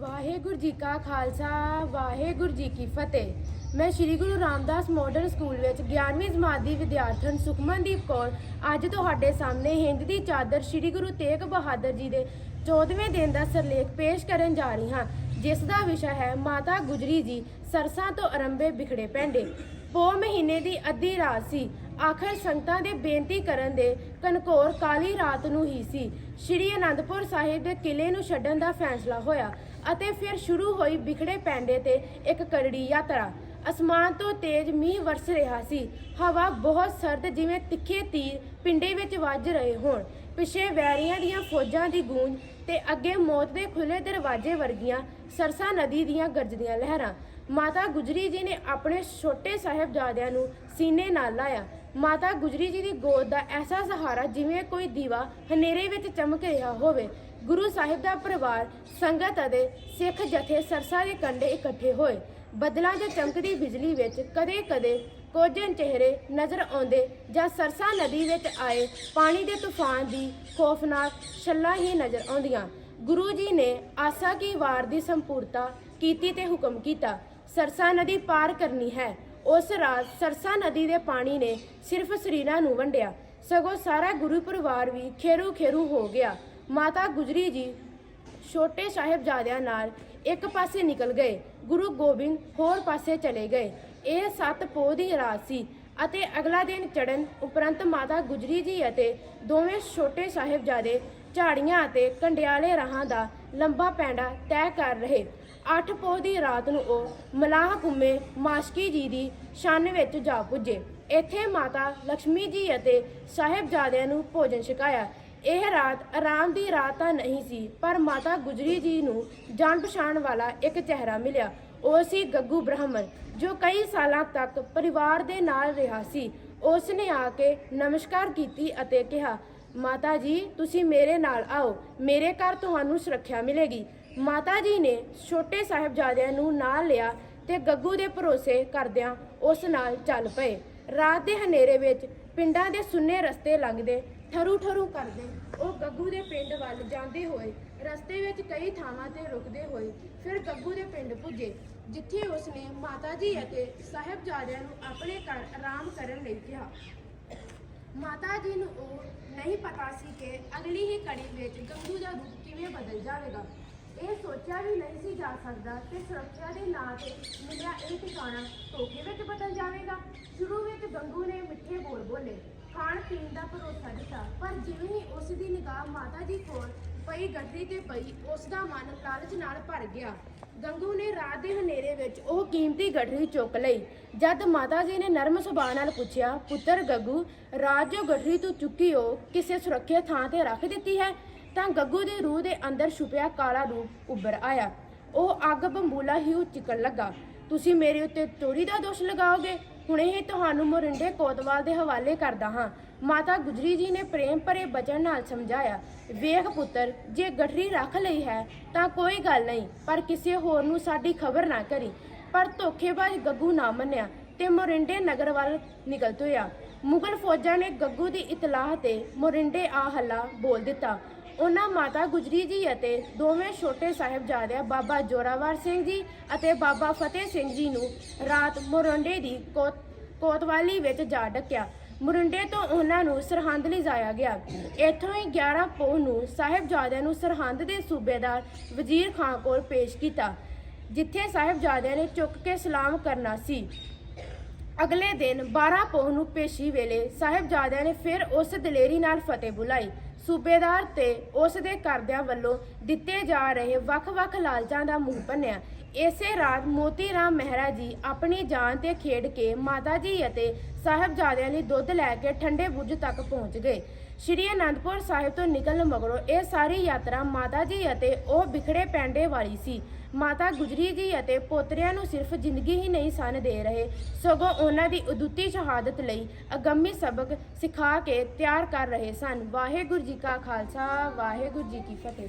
ਵਾਹਿਗੁਰੂ ਜੀ ਕਾ ਖਾਲਸਾ, ਵਾਹਿਗੁਰੂ ਜੀ ਕੀ ਫਤਿਹ। ਮੈਂ ਸ੍ਰੀ ਗੁਰੂ ਰਾਮਦਾਸ ਮਾਡਰਨ ਸਕੂਲ ਵਿੱਚ 11ਵੀਂ ਜਮਾਤ ਦੀ ਵਿਦਿਆਰਥਣ ਸੁਖਮਨਦੀਪ ਕੌਰ ਅੱਜ ਤੁਹਾਡੇ ਸਾਹਮਣੇ ਹਿੰਦ ਦੀ ਚਾਦਰ ਸ੍ਰੀ ਗੁਰੂ ਤੇਗ ਬਹਾਦਰ ਜੀ ਦੇ 14ਵੇਂ ਦਿਨ ਦਾ ਸਿਰਲੇਖ ਪੇਸ਼ ਕਰਨ ਜਾ ਰਹੀ ਹਾਂ, ਜਿਸ ਦਾ ਵਿਸ਼ਾ ਹੈ ਮਾਤਾ ਗੁਜਰੀ ਜੀ ਸਰਸਾਂ ਤੋਂ ਅਰੰਭੇ ਵਿਖੜੇ ਪੈਂਡੇ ਪੋ ਮਹੀਨੇ ਦੀ ਅੱਧੀ ਰਾਤ ਸੀ, ਆਖਰ ਸੰਗਤਾਂ ਦੇ ਬੇਨਤੀ ਕਰਨ ਦੇ ਕਨਕੋਰ ਕਾਲੀ ਰਾਤ ਨੂੰ ਹੀ ਸੀ। ਸ਼੍ਰੀ ਅਨੰਦਪੁਰ ਸਾਹਿਬ ਦੇ ਕਿਲੇ ਨੂੰ ਛੱਡਣ ਦਾ ਫੈਸਲਾ ਹੋਇਆ। ਅਤੇ ਫਿਰ ਸ਼ੁਰੂ ਹੋਈ ਵਿਖੜੇ ਪੈਂਡੇ ਤੇ ਇੱਕ ਕਰੜੀ ਯਾਤਰਾ। ਅਸਮਾਨ ਤੋਂ ਤੇਜ਼ ਮੀਂਹ ਵਰਸ ਰਿਹਾ ਸੀ। ਹਵਾ ਬਹੁਤ ਸਰਦ ਜਿਵੇਂ ਤਿੱਖੇ ਤੀਰ ਪਿੰਡੇ ਵਿੱਚ ਵੱਜ ਰਹੇ ਹੋਣ। ਪਿੱਛੇ ਵੈਰੀਆਂ ਦੀਆਂ ਫੌਜਾਂ ਦੀ ਗੂੰਜ ਤੇ ਅੱਗੇ ਮੌਤ ਦੇ ਖੁੱਲੇ ਦਰਵਾਜ਼ੇ ਵਰਗੀਆਂ ਸਰਸਾ ਨਦੀ ਦੀਆਂ ਗਰਜਦੀਆਂ ਲਹਿਰਾਂ। ਮਾਤਾ ਗੁਜਰੀ ਜੀ ਨੇ ਆਪਣੇ ਛੋਟੇ ਸਾਹਿਬਜ਼ਾਦਿਆਂ ਨੂੰ ਸੀਨੇ ਨਾਲ ਲਾਇਆ। ਮਾਤਾ ਗੁਜਰੀ ਜੀ ਦੀ ਗੋਦ ਦਾ ਐਸਾ ਸਹਾਰਾ ਜਿਵੇਂ ਕੋਈ ਦੀਵਾ ਹਨੇਰੇ ਵਿੱਚ ਚਮਕ ਰਿਹਾ ਹੋਵੇ। ਗੁਰੂ ਸਾਹਿਬ ਦਾ ਪਰਿਵਾਰ, ਸੰਗਤ ਅਤੇ ਸਿੱਖ ਜਥੇ ਸਰਸਾ ਦੇ ਕੰਢੇ ਇਕੱਠੇ ਹੋਏ। ਬੱਦਲਾਂ ਦੇ ਚਮਕਦੀ ਬਿਜਲੀ ਵਿੱਚ ਕਦੇ-ਕਦੇ ਕੁਝ ਚਿਹਰੇ ਨਜ਼ਰ ਆਉਂਦੇ ਜਾਂ ਸਰਸਾ ਨਦੀ ਵਿੱਚ ਆਏ ਪਾਣੀ ਦੇ ਤੂਫਾਨ ਦੀ ਖੌਫਨਾਕ ਛੱਲਾ ਹੀ ਨਜ਼ਰ ਆਉਂਦੀਆਂ। ਗੁਰੂ ਜੀ ਨੇ ਆਸਾ ਕੀ ਵਾਰ ਦੀ ਸੰਪੂਰਤਾ ਕੀਤੀ ਤੇ ਹੁਕਮ ਕੀਤਾ, ਸਰਸਾ ਨਦੀ ਪਾਰ ਕਰਨੀ ਹੈ। ਉਸ ਰਾਤ ਸਰਸਾ ਨਦੀ ਦੇ ਪਾਣੀ ਨੇ ਸਿਰਫ ਸਰੀਰਾਂ ਨੂੰ ਵੰਡਿਆ। ਸਗੋਂ ਸਾਰਾ ਗੁਰੂ ਪਰਿਵਾਰ ਵੀ ਖੇਰੂ ਖੇਰੂ ਹੋ ਗਿਆ। ਮਾਤਾ ਗੁਜਰੀ ਜੀ ਛੋਟੇ ਸਾਹਿਬਜ਼ਾਦਿਆਂ ਨਾਲ ਇੱਕ ਪਾਸੇ ਨਿਕਲ ਗਏ, ਗੁਰੂ ਗੋਬਿੰਦ ਹੋਰ ਪਾਸੇ ਚਲੇ ਗਏ। ਇਹ ਸੱਤ ਪੋਹ ਦੀ ਰਾਤ ਸੀ ਅਤੇ ਅਗਲਾ ਦਿਨ ਚੜਨ ਉਪਰੰਤ ਮਾਤਾ ਗੁਜਰੀ ਜੀ ਅਤੇ ਦੋਵੇਂ ਛੋਟੇ ਸਾਹਿਬਜ਼ਾਦੇ ਝਾੜੀਆਂ ਅਤੇ ਕੰਡਿਆਲੇ ਰਾਹਾਂ ਦਾ ਲੰਬਾ ਪੈਂਡਾ ਤੈਅ ਕਰ ਰਹੇ। ਅੱਠ ਪੋਹ ਦੀ ਰਾਤ ਨੂੰ ਉਹ ਮਲਾਹ ਕੁੰਮੇ ਮਾਸ਼ਕੀ ਜੀ ਦੀ ਸ਼ਾਨ ਵਿੱਚ ਜਾ ਪੁੱਜੇ। ਇੱਥੇ ਮਾਤਾ ਲక్ష్ਮੀ ਜੀ ਅਤੇ ਸਾਹਿਬਜ਼ਾਦਿਆਂ ਨੂੰ ਭੋਜਨ ਛਕਾਇਆ। ਇਹ ਰਾਤ ਆਰਾਮ ਦੀ ਰਾਤ ਤਾਂ ਨਹੀਂ ਸੀ, ਪਰ ਮਾਤਾ ਗੁਜਰੀ ਜੀ ਨੂੰ ਜਾਣ ਪਛਾਣ ਵਾਲਾ ਇੱਕ ਚਿਹਰਾ ਮਿਲਿਆ। ਉਹ ਸੀ ਗੱਗੂ ਬ੍ਰਾਹਮਣ, ਜੋ ਕਈ ਸਾਲਾਂ ਤੱਕ ਪਰਿਵਾਰ ਦੇ ਨਾਲ ਰਿਹਾ ਸੀ। ਉਸ ਨੇ ਆ ਕੇ ਨਮਸਕਾਰ ਕੀਤੀ ਅਤੇ ਕਿਹਾ, ਮਾਤਾ ਜੀ, ਤੁਸੀਂ ਮੇਰੇ ਨਾਲ ਆਓ, ਮੇਰੇ ਘਰ ਤੁਹਾਨੂੰ ਸੁਰੱਖਿਆ ਮਿਲੇਗੀ। ਮਾਤਾ ਜੀ ਨੇ ਛੋਟੇ ਸਾਹਿਬਜ਼ਾਦਿਆਂ ਨੂੰ ਨਾਲ ਲਿਆ ਤੇ ਗੱਗੂ ਦੇ ਭਰੋਸੇ ਕਰਦਿਆਂ ਉਸ ਨਾਲ ਚੱਲ ਪਏ। ਰਾਤ ਦੇ ਹਨੇਰੇ ਵਿੱਚ ਪਿੰਡਾਂ ਦੇ ਸੁੰਨੇ ਰਸਤੇ ਲੰਘਦੇ ਠਰੂ ਠਰੂ ਕਰਦੇ। ਉਹ ਗੱਗੂ ਦੇ ਪਿੰਡ ਵੱਲ ਜਾਂਦੇ ਹੋਏ, ਰਸਤੇ ਵਿੱਚ ਕਈ ਥਾਵਾਂ ਤੇ ਰੁਕਦੇ ਹੋਏ ਫਿਰ ਗੱਗੂ ਦੇ ਪਿੰਡ ਪੁੱਜੇ, ਜਿੱਥੇ ਉਸਨੇ ਮਾਤਾ ਜੀ ਅਤੇ ਸਾਹਿਬਜ਼ਾਦਿਆਂ ਨੂੰ ਆਪਣੇ ਘਰ ਆਰਾਮ ਕਰਨ ਲਈ ਕਿਹਾ। ਮਾਤਾ ਜੀ ਨੂੰ ਉਹ ਨਹੀਂ ਪਤਾ ਸੀ ਕਿ ਅਗਲੀ ਹੀ ਕੜੀ ਵਿੱਚ ਗੱਗੂ ਦਾ ਰੂਪ ਕਿਵੇਂ ਬਦਲ ਜਾਵੇਗਾ। ਇਹ ਸੋਚਿਆ ਵੀ ਨਹੀਂ ਸੀ ਜਾ ਸਕਦਾ ਕਿ ਸੁਰੱਖਿਆ ਦੇ ਨਾਂ ਤੇ ਮਿਲਿਆ ਇਹ ਟਿਕਾਣਾ ਧੋਖੇ ਵਿੱਚ ਬਦਲ ਜਾਵੇਗਾ। ਸ਼ੁਰੂ ਵਿੱਚ ਗੰਗੂ ਨੇ ਮਿੱਠੇ ਬੋਲ ਬੋਲੇ। ਖਾਣ ਪੀਣ ਦਾ ਭਰੋਸਾ ਦਿੱਤਾ, ਪਰ ਜਿਵੇਂ ਹੀ ਉਸ ਦੀ ਨਿਗਾਹ ਮਾਤਾ ਜੀ ਕੋਲ ਪਈ ਗੱਡੀ ਤੇ ਪਈ ਉਸ ਦਾ ਮਨ ਲਾਲਚ ਨਾਲ ਭਰ ਗਿਆ। ਗੰਗੂ ਨੇ ਰਾਤ ਦੇ ਹਨੇਰੇ ਵਿੱਚ ਉਹ ਕੀਮਤੀ ਗਠਰੀ ਚੁੱਕ ਲਈ। ਜਦ ਮਾਤਾ ਜੀ ਨੇ ਨਰਮ ਸੁਭਾਅ ਨਾਲ ਪੁੱਛਿਆ, ਪੁੱਤਰ ਗੱਗੂ, ਰਾਤ ਜੋ ਗਠਰੀ ਤੂੰ ਚੁੱਕੀ ਹੋ, ਕਿਸੇ ਸੁਰੱਖਿਅਤ ਥਾਂ ਤੇ ਰੱਖ ਦਿੱਤੀ ਹੈ? ਤਾਂ ਗੱਗੂ ਦੇ ਰੂਹ ਦੇ ਅੰਦਰ ਛੁਪਿਆ ਕਾਲਾ ਰੂਪ ਉੱਭਰ ਆਇਆ। ਉਹ ਅੱਗ ਬੰਬੂਲਾ ਹੀ ਚਿਕਣ ਲੱਗਾ। ਤੁਸੀਂ ਮੇਰੇ ਉੱਤੇ ਚੋਰੀ ਦਾ ਦੋਸ਼ ਲਗਾਓਗੇ? ਹੁਣੇ ਹੀ ਤੁਹਾਨੂੰ ਮੋਰਿੰਡੇ ਕੋਤਵਾਲ ਦੇ ਹਵਾਲੇ ਕਰਦਾ ਹਾਂ। ਮਾਤਾ ਗੁਜਰੀ ਜੀ ਨੇ ਪ੍ਰੇਮ ਭਰੇ ਬਚਨ ਨਾਲ ਸਮਝਾਇਆ, ਵੇਖ ਪੁੱਤਰ, ਜੇ ਗਠਰੀ ਰੱਖ ਲਈ ਹੈ ਤਾਂ ਕੋਈ ਗੱਲ ਨਹੀਂ, ਪਰ ਕਿਸੇ ਹੋਰ ਨੂੰ ਸਾਡੀ ਖਬਰ ਨਾ ਕਰੀ। ਪਰ ਧੋਖੇਬਾਜ਼ ਗੱਗੂ ਨਾ ਮੰਨਿਆ ਤੇ ਮੋਰਿੰਡੇ ਨਗਰ ਵੱਲ ਨਿਕਲ ਤੁਰਿਆ। ਮੁਗਲ ਫੌਜਾਂ ਨੇ ਗੱਗੂ ਦੀ ਇਤਲਾਹ ਤੇ ਮੋਰਿੰਡੇ ਆ ਹੱਲਾ ਬੋਲ ਦਿੱਤਾ। ਉਹਨਾਂ ਮਾਤਾ ਗੁਜਰੀ ਜੀ ਅਤੇ ਦੋਵੇਂ ਛੋਟੇ ਸਾਹਿਬਜ਼ਾਦਿਆਂ ਬਾਬਾ ਜੋਰਾਵਰ ਸਿੰਘ ਜੀ ਅਤੇ ਬਾਬਾ ਫਤਿਹ ਸਿੰਘ ਜੀ ਨੂੰ ਰਾਤ ਮੋਰਿੰਡੇ ਦੀ ਕੋਤ, ਕੋਤਵਾਲੀ ਵਿੱਚ ਜਾ ਡੱਕਿਆ। ਮੁਰਿੰਡੇ ਤੋਂ ਉਹਨਾਂ ਨੂੰ ਸਰਹੰਦ ਲਿਜਾਇਆ ਗਿਆ। ਇੱਥੋਂ ਹੀ 11 ਪੋਹ ਨੂੰ ਸਾਹਿਬਜ਼ਾਦਿਆਂ ਨੂੰ ਸਰਹੰਦ ਦੇ ਸੂਬੇਦਾਰ ਵਜ਼ੀਰ ਖਾਨ ਕੋਲ ਪੇਸ਼ ਕੀਤਾ, ਜਿੱਥੇ ਸਾਹਿਬਜ਼ਾਦਿਆਂ ਨੇ ਚੁੱਕ ਕੇ ਸਲਾਮ ਕਰਨਾ ਸੀ। ਅਗਲੇ ਦਿਨ 12 ਪੋਹ ਨੂੰ ਪੇਸ਼ੀ ਵੇਲੇ ਸਾਹਿਬਜ਼ਾਦਿਆਂ ਨੇ ਫਿਰ ਉਸ ਦਲੇਰੀ ਨਾਲ ਫਤਿਹ ਬੁਲਾਈ। ਸੂਬੇਦਾਰ ਤੇ ਉਸ ਦੇ ਕਰਦਿਆਂ ਵੱਲੋਂ ਦਿੱਤੇ ਜਾ ਰਹੇ ਵੱਖ-ਵੱਖ ਲਾਲਚਾਂ ਦਾ ਮੂੰਹ ਭੰਨਿਆ ਇਸੇ ਰਾਤ ਮੋਤੀ ਰਾਮ ਮਹਿਰਾ ਜੀ ਆਪਣੀ ਜਾਨ ਤੇ ਖੇਡ ਕੇ ਮਾਤਾ ਜੀ ਅਤੇ ਸਾਹਿਬਜ਼ਾਦਿਆਂ ਲਈ ਦੁੱਧ ਲੈ ਕੇ ਠੰਡੇ ਬੁਰਜ ਤੱਕ ਪਹੁੰਚ ਗਏ। ਸ਼੍ਰੀ ਅਨੰਦਪੁਰ ਸਾਹਿਬ ਤੋਂ ਨਿਕਲਣ ਮਗਰੋਂ ਇਹ ਸਾਰੀ ਯਾਤਰਾ ਮਾਤਾ ਜੀ ਅਤੇ ਉਹ ਵਿਖੜੇ ਪੈਂਡੇ ਵਾਲੀ ਸੀ। ਮਾਤਾ ਗੁਜਰੀ ਜੀ ਅਤੇ ਪੋਤਰਿਆਂ ਨੂੰ ਸਿਰਫ ਜ਼ਿੰਦਗੀ ਹੀ ਨਹੀਂ ਸਨ ਦੇ ਰਹੇ। ਸਗੋਂ ਉਹਨਾਂ ਦੀ ਉਦੁੱਤੀ ਸ਼ਹਾਦਤ ਲਈ ਅਗੰਮੀ ਸਬਕ ਸਿਖਾ ਕੇ ਤਿਆਰ ਕਰ ਰਹੇ ਸਨ। ਵਾਹਿਗੁਰੂ ਜੀ ਕਾ ਖਾਲਸਾ, ਵਾਹਿਗੁਰੂ ਜੀ ਕੀ ਫਤਿਹ।